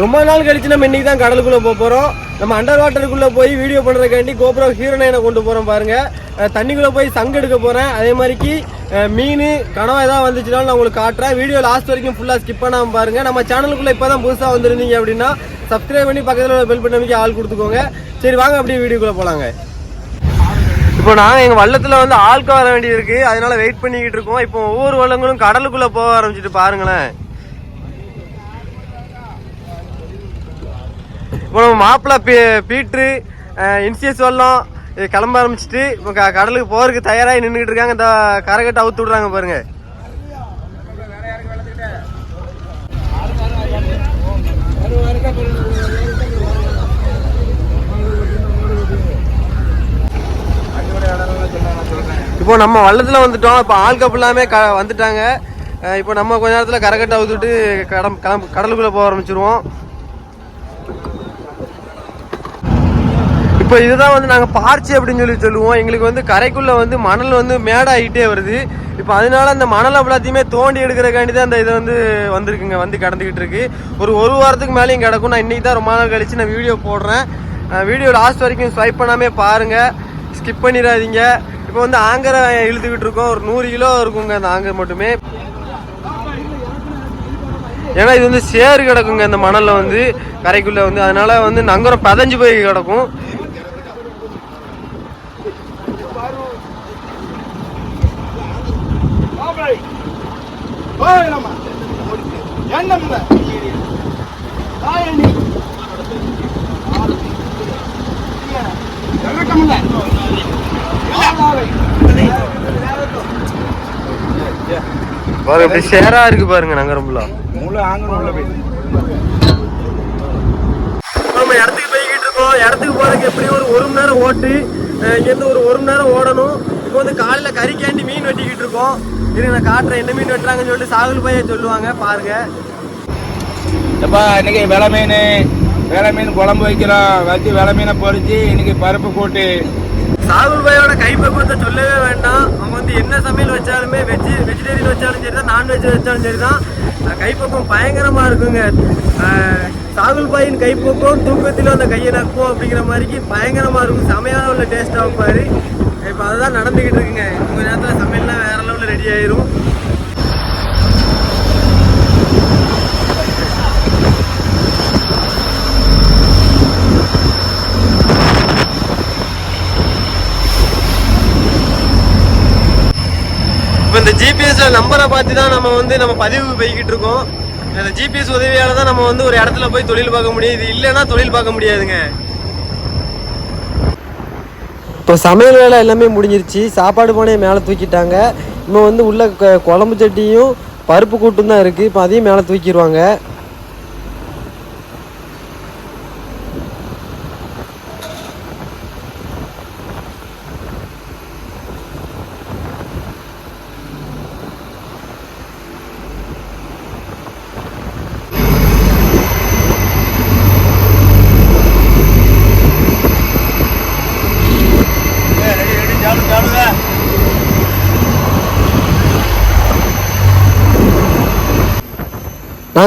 ரொம்ப நாள் கழிச்சு நம்ம இன்னைக்கு தான் கடலுக்குள்ள போக போறோம். நம்ம அண்டர் வாட்டருக்குள்ள போய் வீடியோ பண்றதுக்காண்டி கோப்ரோ ஹீரோ கொண்டு போறோம் பாருங்க. தண்ணிக்குள்ளே தண்ணிக்குள்ள போய் சங்கு எடுக்க போறேன். அதே மாதிரிக்கு மீன் கனவா ஏதாவது வந்துச்சுனாலும் நான் உங்களுக்கு காட்டுறேன். வீடியோ லாஸ்ட் வரைக்கும் ஃபுல்லாக ஸ்கிப் பண்ணாம பாருங்க. நம்ம சேனலுக்குள்ள இப்பதான் புதுசா வந்திருந்தீங்க அப்படின்னா சப்ஸ்கிரைப் பண்ணி பக்கத்தில் உள்ள பெல் பண்ணி ஆள் கொடுத்துக்கோங்க. சரி வாங்க அப்படியே வீடியோக்குள்ள போலாங்க. இப்போ நாங்கள் எங்கள் வள்ளத்தில் வந்து ஆள்க வர வேண்டியது இருக்குது அதனால வெயிட் பண்ணிக்கிட்டு இருக்கோம். இப்போ ஒவ்வொரு வள்ளங்களும் கடலுக்குள்ளே போக ஆரம்பிச்சிட்டு பாருங்களேன். இப்போ நம்ம மாப்பிள்ளை பீ பீட்ரு இன்சியஸ் வெள்ளம் கிளம்ப ஆரம்பிச்சிட்டு இப்போ க- கடலுக்கு போகிறதுக்கு தயாராகி நின்றுக்கிட்டு இருக்காங்க. இந்த கரகட்டை அவுத்து விட்றாங்க பாருங்க. இப்போ நம்ம வள்ளத்தில் வந்துட்டோம். இப்போ ஆள் கப்பு எல்லாமே க வந்துட்டாங்க. இப்போ நம்ம கொஞ்ச நேரத்தில் கரகட்டை அவுத்துட்டு கடம் கிளம்பு கடலுக்குள்ளே போக ஆரம்பிச்சிருவோம். இப்போ இதுதான் வந்து நாங்கள் பார்ச்சி அப்படின்னு சொல்லி சொல்லுவோம். எங்களுக்கு வந்து கரைக்குள்ளே வந்து மணல் வந்து மேடாகிட்டே வருது. இப்போ அதனால அந்த மணல் எல்லாத்தையுமே தோண்டி எடுக்கிறக்காண்டி தான் அந்த இது வந்து வந்திருக்குங்க வந்து கிடந்துக்கிட்டு இருக்கு. ஒரு ஒரு வாரத்துக்கு மேலேயும் கிடக்கும். நான் இன்றைக்கி தான் ரொம்ப நாள் கழிச்சு நான் வீடியோ போடுறேன். வீடியோ லாஸ்ட் வரைக்கும் ஸ்வைப் பண்ணாமே பாருங்கள் ஸ்கிப் பண்ணிடாதீங்க. இப்போ வந்து ஆங்கரை இழுத்துக்கிட்டு இருக்கோம். ஒரு நூறு கிலோ இருக்குங்க அந்த ஆங்கர் மட்டுமே. ஏன்னா இது வந்து சேறு கிடக்குங்க இந்த மணலில் வந்து கரைக்குள்ளே வந்து. அதனால வந்து நங்கரம் பதஞ்சு போய் கிடக்கும். பாருங்க இப்படி சேரா இருக்கு பாருங்க நங்கரம் ஃபுல்லா நம்ம இடத்துக்கு போய்கிட்டு இருக்கோம். இடத்துக்கு போறதுக்கு எப்படியும் ஒரு ஒரு மணி நேரம் ஓட்டு இங்கேருந்து ஒரு ஒரு மணி நேரம் ஓடணும். இப்போ வந்து காலையில் கறிக்காண்டி மீன் வெட்டிக்கிட்டு இருக்கோம். இருங்க நான் காட்டுறேன். என்ன மீன் வெட்டுறாங்கன்னு சொல்லிட்டு சாகுல் பைய சொல்லுவாங்க. பாருங்க. எப்பா இன்னைக்கு வெலை மீன் வெலை மீன் குழம்பு வைக்கிறோம். வச்சு வெலை மீனை பொரிச்சு இன்னைக்கு பருப்பு கூட்டு சாகுல் பையோட கைப்பக்குவத்தை சொல்லவே வேண்டாம். அவங்க வந்து என்ன சமையல் வச்சாலுமே வெஜ் வெஜிடேரியன் வச்சாலும் சரி தான் நான்வெஜ் வச்சாலும் சரி தான் கைப்பக்குவம் பயங்கரமாக இருக்குங்க. சாகுல் பாயின் கைப்பக்குவம் தூக்கத்தில் அந்த கையை நக்குவோம் அப்படிங்கிற மாதிரிக்கு பயங்கரமாக இருக்கும். செமையான உள்ள டேஸ்ட்டாக வைப்பாரு. இப்போ அதுதான் நடந்துக்கிட்டு இருக்குங்க. கொஞ்ச நேரத்தில் சமையல்லாம் வேற லெவலில் ரெடி ஆயிரும். இப்போ இந்த ஜிபிஎஸ்ல நம்பரை பார்த்து தான் நம்ம வந்து நம்ம பதிவு போய்கிட்டு இருக்கோம். இந்த ஜிபிஎஸ் உதவியால தான் நம்ம வந்து ஒரு இடத்துல போய் தொழில் பார்க்க முடியும். இது இல்லைன்னா தொழில் பார்க்க முடியாதுங்க. இப்போ சமையல் வேலை எல்லாமே முடிஞ்சிருச்சு. சாப்பாடு பானையை மேலே தூக்கிட்டாங்க. இப்போ வந்து உள்ள க- குழம்பு சட்டியும் பருப்பு கூட்டும் தான் இருக்குது இப்போ அதையும் மேலே தூக்கிடுவாங்க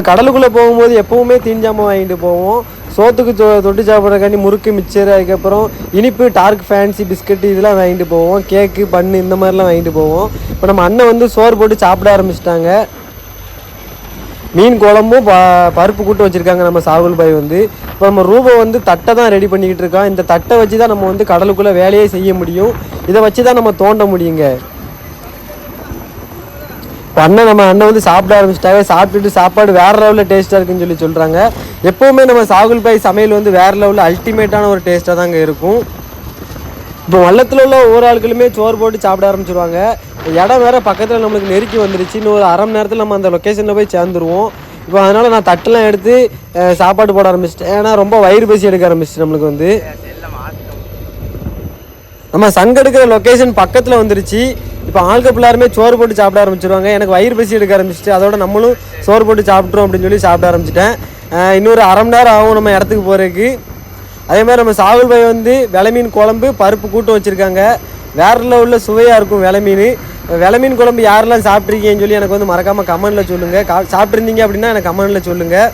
நாங்கள் கடலுக்குள்ளே போகும்போது எப்போவுமே தீஞ்சாமல் வாங்கிட்டு போவோம். சோத்துக்கு தொ- தொட்டு சாப்பிட்றக்காண்டி முறுக்கு மிச்சர் அதுக்கப்புறம் இனிப்பு டார்க் ஃபேன்சி பிஸ்கட் இதெல்லாம் வாங்கிட்டு போவோம். கேக்கு பண்ணு இந்த மாதிரிலாம் வாங்கிட்டு போவோம். இப்போ நம்ம அண்ணன் வந்து சோறு போட்டு சாப்பிட ஆரம்பிச்சிட்டாங்க. மீன் குழம்பும் ப பருப்பு கூட்டு வச்சுருக்காங்க நம்ம சாகுல் பாய் வந்து. இப்போ நம்ம ரூபா வந்து தட்டை தான் ரெடி பண்ணிக்கிட்டு இருக்கோம் இந்த தட்டை வச்சு தான் நம்ம வந்து கடலுக்குள்ளே வேலையே செய்ய முடியும். இதை வச்சு தான் நம்ம தோண்ட முடியுங்க. அண்ணன் நம்ம அண்ணன் வந்து சாப்பிட ஆரம்பிச்சிட்டாங்க சாப்பிட்டுட்டு சாப்பாடு வேற லெவலில் டேஸ்ட்டாக இருக்குன்னு சொல்லி சொல்கிறாங்க எப்போவுமே நம்ம சாகுல் பாய் சமையல் வந்து வேற லெவலில் அல்டிமேட்டான ஒரு டேஸ்ட்டாக தாங்க இருக்கும். இப்போ வள்ளத்தில் உள்ள ஒவ்வொரு ஆட்களுமே சோறு போட்டு சாப்பிட ஆரம்பிச்சிருவாங்க. இடம் வேற பக்கத்தில் நம்மளுக்கு நெருக்கி வந்துருச்சு. இன்னும் ஒரு அரை மணி நேரத்தில் நம்ம அந்த லொக்கேஷனில் போய் சேர்ந்துருவோம். இப்போ அதனால் நான் தட்டெல்லாம் எடுத்து சாப்பாடு போட ஆரம்பிச்சிட்டேன். ஏன்னா ரொம்ப வயிறு பசி எடுக்க ஆரம்பிச்சிட்டு நம்மளுக்கு வந்து. நம்ம சங்க எடுக்கிற லொக்கேஷன் பக்கத்தில் வந்துருச்சு. இப்போ ஆளுக்கு எல்லாருமே சோறு போட்டு சாப்பிட ஆரம்பிச்சிருவாங்க. எனக்கு வயிறு பசி எடுக்க ஆரம்பிச்சிட்டு அதோட நம்மளும் சோறு போட்டு சாப்பிட்றோம் அப்படின்னு சொல்லி சாப்பிட ஆரம்பிச்சிட்டேன். இன்னொரு அரை மணி நேரம் ஆகும் நம்ம இடத்துக்கு போகிறதுக்கு அதே மாதிரி நம்ம சாகுல் பாய் வந்து விலை மீன் குழம்பு பருப்பு கூட்டம் வச்சுருக்காங்க. வேற லெவலில் சுவையாக இருக்கும் விலை மீன் விலை மீன் குழம்பு யாரெல்லாம் சாப்பிட்ருக்கீங்கன்னு சொல்லி எனக்கு வந்து மறக்காமல் கமெண்டில் சொல்லுங்கள் கா சாப்பிட்ருந்தீங்க அப்படின்னா எனக்கு கமெண்டில் சொல்லுங்கள்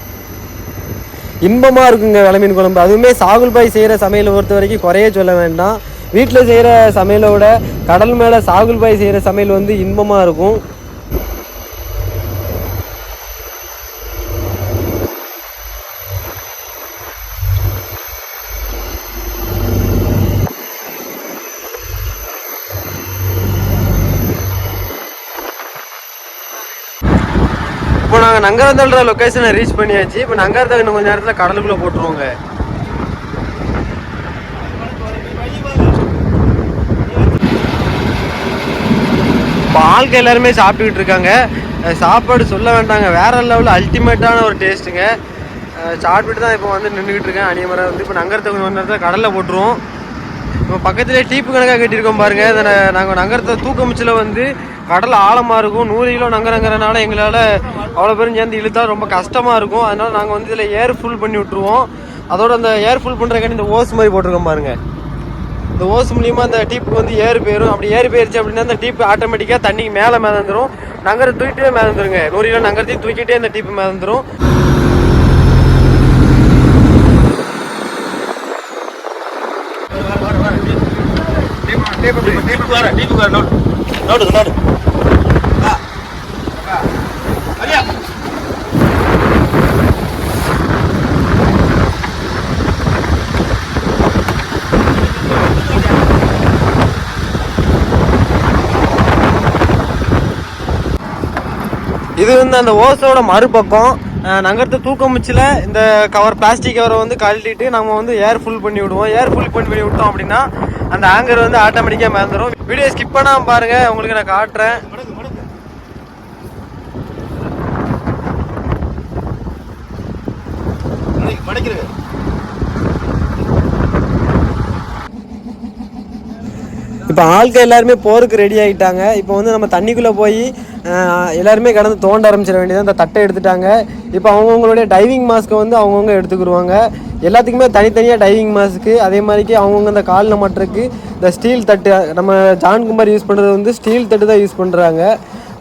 இன்பமாக இருக்குங்க விலை மீன் குழம்பு. அதுவுமே சாகுல் பாய் செய்கிற சமையலை பொறுத்த வரைக்கும் குறைய சொல்ல வேண்டாம். வீட்டில் செய்கிற சமையலோட கடல் மேலே சாகுல் பாய் செய்கிற சமையல் வந்து இன்பமாக இருக்கும். இப்போ நாங்கள் நங்கரந்தல்ற லொக்கேஷனை ரீச் பண்ணியாச்சு. இப்போ நங்கரத்தை இன்னும் கொஞ்சம் நேரத்தில் கடலுக்குள்ளே போட்டுருவோங்க. வாழ்க்கை எல்லாருமே சாப்பிட்டுக்கிட்டு இருக்காங்க. சாப்பாடு சொல்ல வேண்டாங்க. வேற லெவலில் அல்டிமேட்டான ஒரு டேஸ்ட்டுங்க சாப்பிட்டுட்டு தான் இப்போ வந்து நின்றுக்கிட்டு இருக்கேன். அணியமரை வந்து இப்போ நங்கரத்தை கொஞ்சம் நேரத்தில் கடலில் போட்டுருவோம். இப்போ பக்கத்துலேயே டீப்பு கணக்காக கட்டியிருக்கோம் பாருங்கள் இதை நாங்கள் நகரத்தை தூக்கமிச்சில் வந்து கடல் ஆழமாக இருக்கும். நூறு கிலோ நங்கரங்கிறனால எங்களால் அவ்வளோ பேரும் சேர்ந்து இழுத்தா ரொம்ப கஷ்டமாக இருக்கும். அதனால் நாங்கள் வந்து இதில் ஏர் ஃபுல் பண்ணி விட்ருவோம் அதோட அந்த ஏர் ஃபுல் பண்ணுறக்காண்டி இந்த ஓஸ் மாதிரி போட்டிருக்கோம் பாருங்கள் இந்த ஓஸ் மூலியமாக அந்த டீப்புக்கு வந்து ஏறு போயிடும் அப்படி ஏறு போயிருச்சு அப்படின்னா அந்த டீப் ஆட்டோமேட்டிக்காக தண்ணிக்கு மேலே மிதந்துரும் நகரை தூக்கிட்டே மிதந்துருங்க நூறு கிலோ நங்கரத்தையும் தூக்கிட்டே அந்த டீப்பு மிதந்துரும் இது வந்து அந்த ஓஸோட மறுபக்கம் அஹ் நகரத்து தூக்கமுச்சில் இந்த கவர் பிளாஸ்டிக் கவரை வந்து கழட்டிட்டு நம்ம வந்து ஏர் ஃபுல் பண்ணி விடுவோம். ஏர் ஃபுல் பண்ணி பண்ணி விட்டோம் அப்படின்னா அந்த ஆங்கர் வந்து ஆட்டோமேட்டிக்காக மறந்துடும் வீடியோ ஸ்கிப் பண்ணாமல் பாருங்க உங்களுக்கு நான் காட்டுறேன். இப்போ ஆட்கள் எல்லாருமே போருக்கு ரெடி ஆகிட்டாங்க இப்போ வந்து நம்ம தண்ணிக்குள்ளே போய் எல்லாருமே கடந்து தோண்ட ஆரம்பிச்சிட வேண்டியது அந்த தட்டை எடுத்துட்டாங்க. இப்போ அவங்கவுங்களுடைய டைவிங் மாஸ்க்கை வந்து அவங்கவுங்க எடுத்துக்கிடுவாங்க எல்லாத்துக்குமே தனித்தனியாக டைவிங் மாஸ்க்கு அதே மாதிரிக்கு அவங்கவுங்க இந்த காலில் மாட்டுறதுக்கு இந்த ஸ்டீல் தட்டு நம்ம ஜான்குமார் யூஸ் பண்ணுறது வந்து ஸ்டீல் தட்டு தான் யூஸ் பண்ணுறாங்க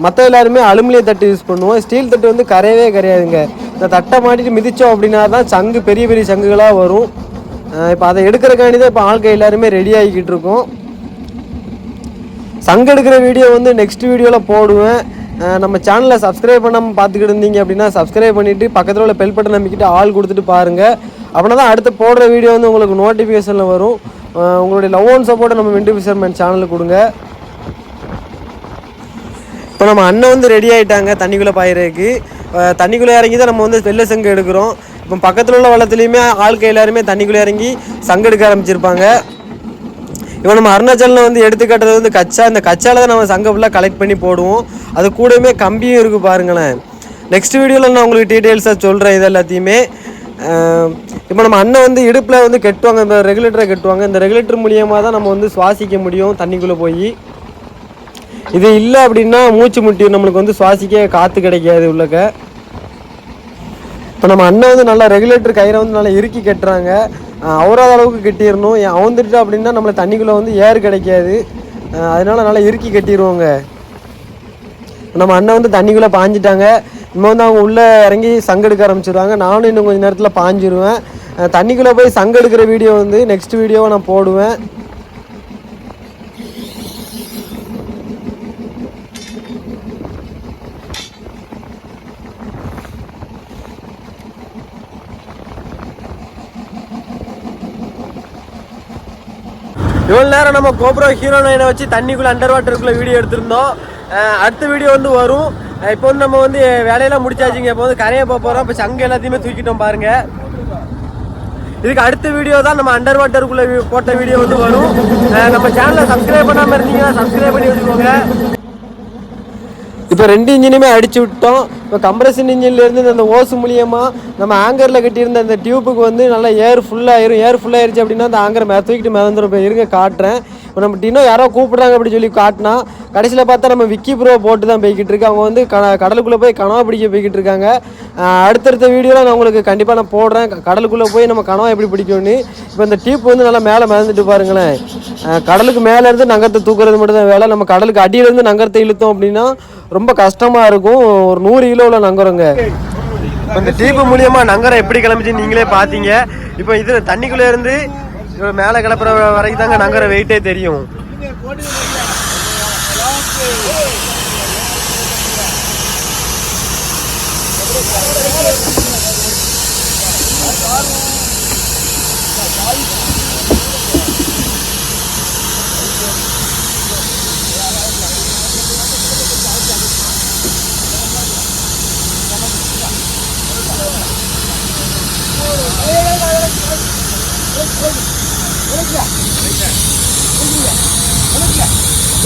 மற்ற எல்லாருமே அலுமினிய தட்டு யூஸ் பண்ணுவோம். ஸ்டீல் தட்டு வந்து கரையவே கரையாதுங்க. இந்த தட்டை மாட்டிட்டு மிதித்தோம் அப்படின்னா தான் சங்கு பெரிய பெரிய சங்குகளாக வரும். இப்போ அதை எடுக்கிறக்காண்டி தான் இப்போ ஆட்கள் எல்லாருமே ரெடி ஆகிக்கிட்டு இருக்கோம். சங்கெடுக்கிற வீடியோ வந்து நெக்ஸ்ட் வீடியோவில் போடுவேன். நம்ம சேனலை சப்ஸ்கிரைப் பண்ணாமல் பார்த்துக்கிட்டு இருந்தீங்க அப்படின்னா சப்ஸ்கிரைப் பண்ணிவிட்டு பக்கத்தில் உள்ள பெல் பட்டன் நம்பிக்கிட்டு ஆள் கொடுத்துட்டு பாருங்கள் அப்படின்னா தான் அடுத்து போடுற வீடியோ வந்து உங்களுக்கு நோட்டிஃபிகேஷனில் வரும். உங்களுடைய லவ் அண்ட் சப்போர்ட்டை நம்ம விண்டு ஃபிஷர்மேன் சேனலுக்கு கொடுங்க. இப்போ நம்ம அண்ணன் வந்து ரெடி ஆகிட்டாங்க தண்ணிக்குள்ளே பாயிறதுக்கு. தண்ணிக்குள்ளே இறங்கி தான் நம்ம வந்து வெள்ளை சங்கு எடுக்கிறோம். இப்போ பக்கத்தில் உள்ள வளத்துலேயுமே ஆட்கள் எல்லாருமே தண்ணிக்குள்ளே இறங்கி சங்கு எடுக்க ஆரம்பிச்சிருப்பாங்க. இப்போ நம்ம அருணாச்சலில் வந்து எடுத்துக்காட்டுறது வந்து கச்சா இந்த கச்சால தான் நம்ம சங்க ஃபுல்லாக கலெக்ட் பண்ணி போடுவோம். அது கூடவே கம்பியும் இருக்குது பாருங்களேன். நெக்ஸ்ட் வீடியோவில் நான் உங்களுக்கு டீட்டெயில்ஸாக சொல்கிறேன் இது எல்லாத்தையுமே. இப்போ நம்ம அண்ணன் வந்து இடுப்பில் வந்து கெட்டுவாங்க இந்த ரெகுலேட்டரை கெட்டுவாங்க. இந்த ரெகுலேட்டர் மூலியமாக தான் நம்ம வந்து சுவாசிக்க முடியும் தண்ணிக்குள்ளே போய். இது இல்லை அப்படின்னா மூச்சு முட்டி நம்மளுக்கு வந்து சுவாசிக்க காற்று கிடைக்காது உள்ளக்க. இப்போ நம்ம அண்ணன் வந்து நல்லா ரெகுலேட்டர் கயிறை வந்து நல்லா இறுக்கி கட்டுறாங்க. அவராத அளவுக்கு கட்டிடணும். ஏன் அவந்துட்டு அப்படின்னா நம்மளை தண்ணிக்குள்ளே வந்து ஏர் கிடைக்காது. அதனால் அதனால நல்லா இறுக்கி கட்டிடுவோங்க நம்ம அண்ணன் வந்து தண்ணிக்குள்ளே பாஞ்சிட்டாங்க. இப்போ வந்து அவங்க உள்ளே இறங்கி சங்கு எடுக்க ஆரம்பிச்சிருவாங்க. நானும் இன்னும் கொஞ்சம் நேரத்தில் பாஞ்சிடுவேன் தண்ணிக்குள்ளே போய் சங்கு எடுக்கிற வீடியோ வந்து நெக்ஸ்ட் வீடியோவை நான் போடுவேன். இவ்வளோ நேரம் நம்ம கோப்ரோ ஹீரோ நைனை வச்சு தண்ணிக்குள்ளே அண்டர் வாட்டருக்குள்ள வீடியோ எடுத்திருந்தோம். அடுத்த வீடியோ வந்து வரும். இப்போ வந்து நம்ம வந்து வேலையெல்லாம் முடிச்சாச்சுங்க. இப்போ வந்து கரையை போக போகிறோம் இப்போ சங்கு எல்லாத்தையுமே தூக்கிட்டோம் பாருங்க. இதுக்கு அடுத்த வீடியோ தான் நம்ம அண்டர் வாட்டருக்குள்ளே போட்ட வீடியோ வந்து வரும். நம்ம சேனலை சப்ஸ்கிரைப் பண்ணாமல் இருந்தீங்கன்னா சப்ஸ்கிரைப் பண்ணி வச்சுக்கோங்க. இப்போ ரெண்டு இன்ஜினுமே அடிச்சு விட்டோம். இப்போ கம்ப்ரஷன் இன்ஜின்லேருந்து இந்த ஓசு மூலியமாக நம்ம ஆங்கரில் கட்டியிருந்த அந்த டியூப்புக்கு வந்து நல்லா ஏர் ஃபுல்லாகிடும் ஏர் ஃபுல்லாகிருச்சு அப்படின்னா அந்த ஆங்கரை மே தூக்கிட்டு மிதந்துரும் இப்போ இருங்க காட்டுறேன். இப்போ நம்ம டினோ யாரோ கூப்பிடுறாங்க அப்படின்னு சொல்லி காட்டினா கடைசியில் பார்த்தா நம்ம விக்கி ப்ரோ போட்டு தான் போய்கிட்டு இருக்கு. அவங்க வந்து க கடலுக்குள்ளே போய் கனவா பிடிக்க போய்கிட்டு இருக்காங்க. அடுத்தடுத்த வீடியோவில் நான் உங்களுக்கு கண்டிப்பாக நான் போடுறேன். கடலுக்குள்ளே போய் நம்ம கனவா எப்படி பிடிக்கும்னு. இப்போ இந்த டீப் வந்து நல்லா மேலே மிதந்துட்டு பாருங்களேன். கடலுக்கு மேலே இருந்து நங்கரத்தை தூக்குறது மட்டும் தான் வேலை. நம்ம கடலுக்கு அடியிலேருந்து நங்கரத்தை இழுத்தோம் அப்படின்னா ரொம்ப கஷ்டமாக இருக்கும். ஒரு நூறு கிலோவில் நங்குறோங்க இந்த டீப்பு மூலியமாக நங்கரம் எப்படி கிளம்பிச்சு நீங்களே பார்த்தீங்க இப்போ இதில் தண்ணிக்குள்ளே இருந்து இவ்வளவு மேலே கிளப்புற வரைக்கும் தாங்க நங்கர வெயிட்டே தெரியும் Thank you.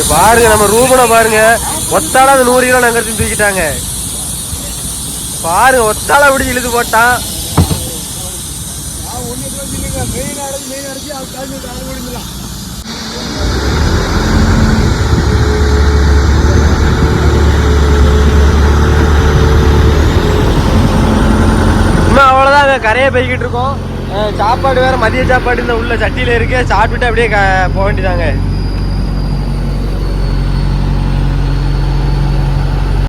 பாருங்க நம்ம ரூபனை பாருங்க. ஒத்தால அந்த நூறு கிலோ நங்கரத்தையும் தூக்கிட்டாங்க. பாருங்க ஒத்தால பிடிச்சி இழுத்து போட்டான். இன்னும் அவ்வளோதான் கரையை போய்கிட்டு இருக்கோம். சாப்பாடு வேற மதிய சாப்பாடு இந்த உள்ள சட்டியில இருக்கு. சாப்பிட்டுட்டு அப்படியே போக வேண்டியதாங்க.